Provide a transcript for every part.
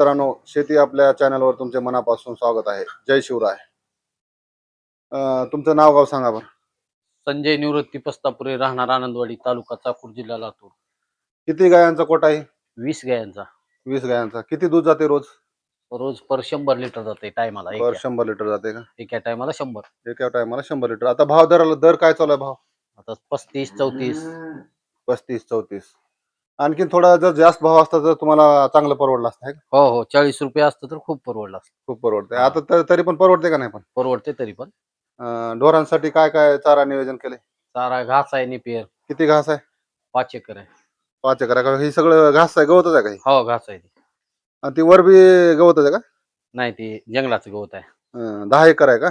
मित्रांनो शेती आपल्या चॅनलवर तुमचे मनापासून स्वागत आहे. जय शिवराय. तुमचं नाव गाव सांगा बरं. संजय निवृत्ती पस्तापुरे राहणार आनंदवाडी तालुका चाकूर जिल्हा लातूर. किती गायांचा कोटा आहे? वीस गायांचा. वीस गायांचा. किती दूध जाते रोज? रोज पर शंभर लिटर जाते टायमाला बर शंभर लिटर जाते का? एका टायमाला शंभर. एका टायमाला शंभर लिटर. आता भाव दराला दर काय चालू आहे भाव? आता पस्तीस चौतीस. पस्तीस चौतीस. आणखीन थोडा जर जास्त भाव असता तर तुम्हाला चांगलं परवडलं असतं है का? हो हो. चाळीस रुपये असतं तर खूप परवडलं असतं. खूप परवडते आता तर तरी पण परवडते का नाही पण? परवडते तरी पण. अं, ढोरांसाठी काय काय चारा नियोजन केले चारा घास आहे निपेर किती घास आहे? पाच एकर आहे. पाच एकर आहे का? हे सगळं घास आहे गवतच आहे काही हो? घास आहे ती. आणि ती वर बी गवतच आहे का? नाही ते जंगलाचं गवत आहे. अं, दहा एकर आहे का?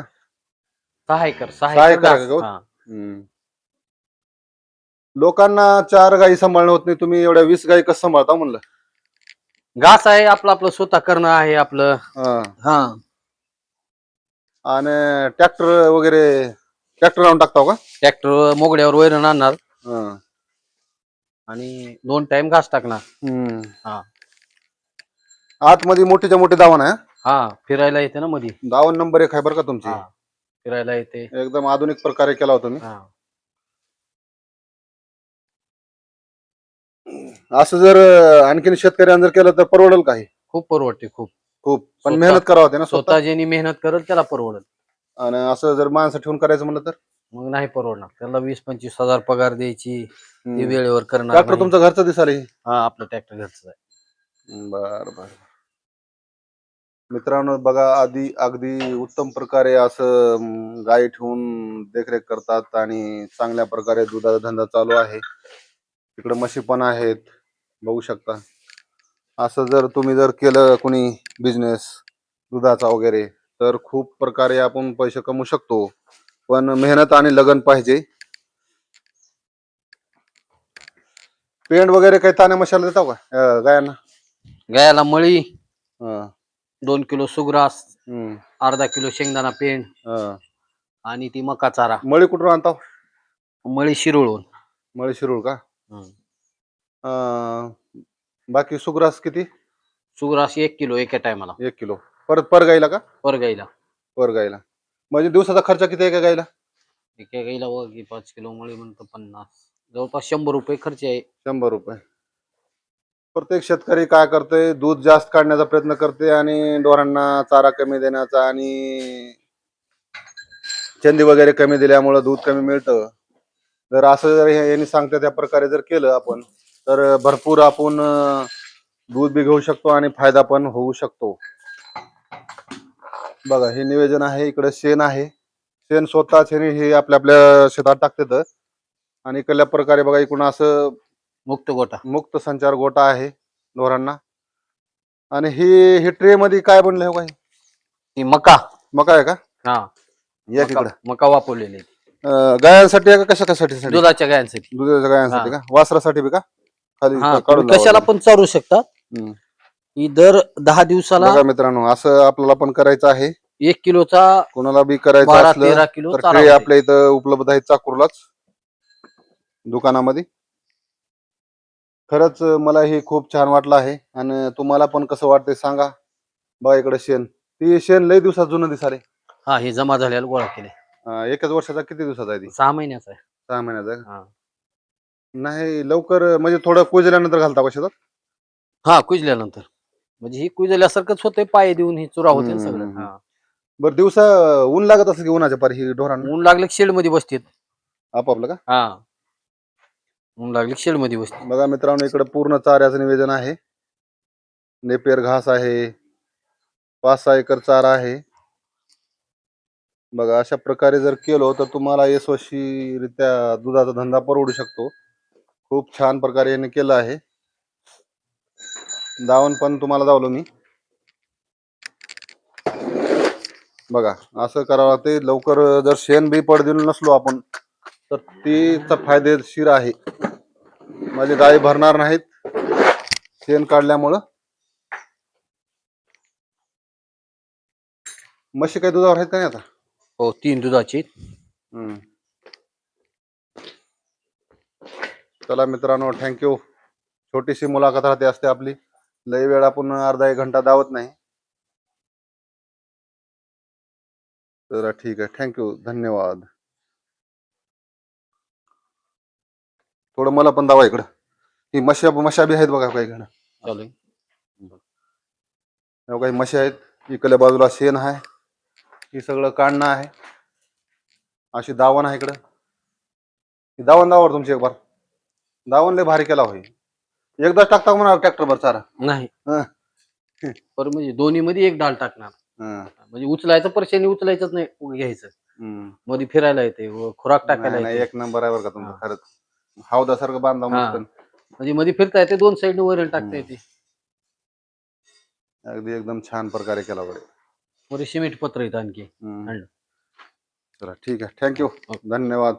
सहा एकर सहा सहा एकर एकर आहे घास. गवत? हा. हम्म. लोकांना चार गायी सांभाळणं होत नाही तुम्ही एवढ्या वीस गायी कसं सांभाळता म्हणलं? घास आहे आपलं आपलं स्वतः करणं आहे आपलं. हा. हा. आणि ट्रॅक्टर वगैरे ट्रॅक्टर लावून टाकता का? ट्रॅक्टर मोगड्यावर वैरण आणणार. हा. आणि दोन टाइम घास टाकणार. हम्म. हा. आतमध्ये मोठीच्या मोठी दावण आहे हा? फिरायला येते ना मधी. दावण नंबर एक आहे बरं का तुमची. हा फिरायला येते. एकदम आधुनिक प्रकारे केला होता मी हा. असं जर अं, आणखीन शेतकऱ्यांनी जर केलं तर परवडेल काही खूप परवडते खूप. खूप. पण स्वतः- मेहनत करावं होते ना स्वतः? स्वतः ज्यांनी मेहनत करत त्याला परवडत आणि असं जर माणसं ठेवून करायचं म्हणलं तर? मग नाही परवडणार. त्याला वीस पंचवीस हजार पगार द्यायची ते हम्म. वेळेवर करणार ट्रॅक्टर नाही. तुमचं घरचं दिसाल हे. हा आपलं ट्रॅक्टर घरचं आहे. बर बर. मित्रांनो बघा आधी अगदी उत्तम प्रकारे असं अं, गाई ठेवून देखरेख करतात आणि चांगल्या प्रकारे दुधाचा धंदा चालू आहे. इकडे म्हशी पण आहेत. बघू शकता. असं जर तुम्ही जर केलं कोणी बिझनेस दुधाचा वगैरे तर खूप प्रकारे आपण पैसे कमवू शकतो. पण मेहनत आणि लगन पाहिजे. पेंड वगैरे काही ताण्या मशाला देता का? अं, गायांना? गायाला मळी हा. दोन किलो सुग्रास. अर्धा किलो शेंगदाणा पेंड हा. आणि ती मका चारा. मळी कुठून आणता? मळी शिरोळून मळी शिरूळ का. अं, बाकी सुग्रास किती? सुग्रास एक किलो एका टायमाला. एक किलो. परत पर गाईला का? पर गाईला पर गाईला म्हणजे दिवसाचा खर्च किती आहे का गाईला? एका गाईला वगी पाच किलो मळी म्हणतो पन्नास. जवळपास शंभर रुपये खर्च आहे. शंभर रुपये. प्रत्येक शेतकरी काय करते दूध जास्त काढण्याचा प्रयत्न करते आणि डोरांना चारा कमी देण्याचा आणि चंदी वगैरे कमी दिल्यामुळं दूध कमी मिळतं. जर असं जर हे- यांनी सांगते त्या प्रकारे जर केलं आपण तर भरपूर आपण दूध बी घेऊ शकतो आणि फायदा पण होऊ शकतो. बघा हे नियोजन आहे इकडे शेण आहे. शेण स्वतःच हे हे आपल्या आपल्या शेतात टाकतात. आणि इकडल्या प्रकारे बघा इकडून असं मुक्त गोटा. मुक्त संचार गोटा आहे ढोरांना आणि ही ही ट्रे मध्ये काय बनलं हो काही? ती मका. मका आहे का? हा. या मका- तिकडं. मका वापरलेली गायांसाठी आहे का कशा कशासाठी? दुधाच्या गायांसाठी. दुधाच्या गायांसाठी का? वासरासाठी बी का? खाली हा काढून तुम्ही कशाला. पण चालू शकता हम्म. ही दर दहा दिवसाला बघा मित्रांनो असं आपल्याला पण करायचं आहे एक किलोचा कोणाला बी करायचं बारा असलं तेरा किलो तर चारा ट्रे होते. आपल्या इथं उपलब्ध आहेत चाकूरलाच दुकानामध्ये खरंच मला हे खूप छान वाटलं आहे आणि तुम्हाला पण कसं वाटतंय सांगा बघा इकडे शेण ती शेण लय दिवसात जुनं दिसाले हा हे जमा झालेला गोळा केले एकच वर्षाचा किती दिवसाचा आहे ती सहा महिन्याचा आहे सहा महिन्याचा आहे का? हा. नाही लवकर म्हणजे थोडं कुजल्यानंतर घालता का शेतात? हा कुजल्यानंतर. म्हणजे ही कुजल्यासारखंच होते पाय देऊन ही चुरा होते ना सगळं. हम्म. हा. बरं दिवसा ऊन लागत असेल की उन्हाच्या पारी ही ढोरांना? ऊन लागले शेडमध्ये बसतेत. आपापलं का? हा. ऊन लागले शेडमध्ये बसते बघा मित्रांनो इकडे पूर्ण चाऱ्याचं निवेदन आहे. नेपियर घास आहे. पाच सहा एकर चारा आहे. बघा अशा प्रकारे जर केलो तर तुम्हाला यशस्वीरित्या दुधाचा धंदा परवडू शकतो. खूप छान प्रकारे याने केलं आहे. दावण पण तुम्हाला दावलो मी. बघा असं करावं लागते लवकर जर शेण बी पडदिल नसलो आपण तर तीचा फायदेशीर आहे. माझे गाय भरणार नाहीत. शेण काढल्यामुळं. म्हशी काही दुधावर आहेत का नाही आता? हो तीन दुधाची हम्म. चला मित्रांनो थँक्यू छोटीशी मुलाखत राहते असते आपली. लय वेळ आपण अर्धा एक घंटा दावत नाही. तर ठीक आहे थँक्यू धन्यवाद. थोडं मला पण दावा इकडं. ही मशा मशा बी आहेत बघा काही इकडं चालू काही म्हशी आहेत. इकडल्या बाजूला शेण आहे. ही सगळं काढणं आहे. अशी दावण आहे इकडं. ही दावण दावर तुमची एक बार. दावण लय भारी केला होई एकदाच टाकता म्हणा ट्रॅक्टरवर चारा नाही हं. पर म्हणजे दोन्ही मध्ये एक डाल टाकणार हं, म्हणजे उचलायचं परशेने उचलायचंच नाही घ्यायचं हं. मध्ये फिरायला येते व खुराक टाकायला नाही, नाही, येते एक नंबर आहे बरं का तुमचं हा. खरंच हावदासारखं बांधा हा. मस्त म्हणजे मध्ये फिरता येते दोन साईडने वैरण टाकता. येते अगदी एकदम छान प्रकारे केला बरं मध्ये सिमेंट पत्र येतं आणखी हं. आणलं. चला ठीक आहे थँक्यू ओके. धन्यवाद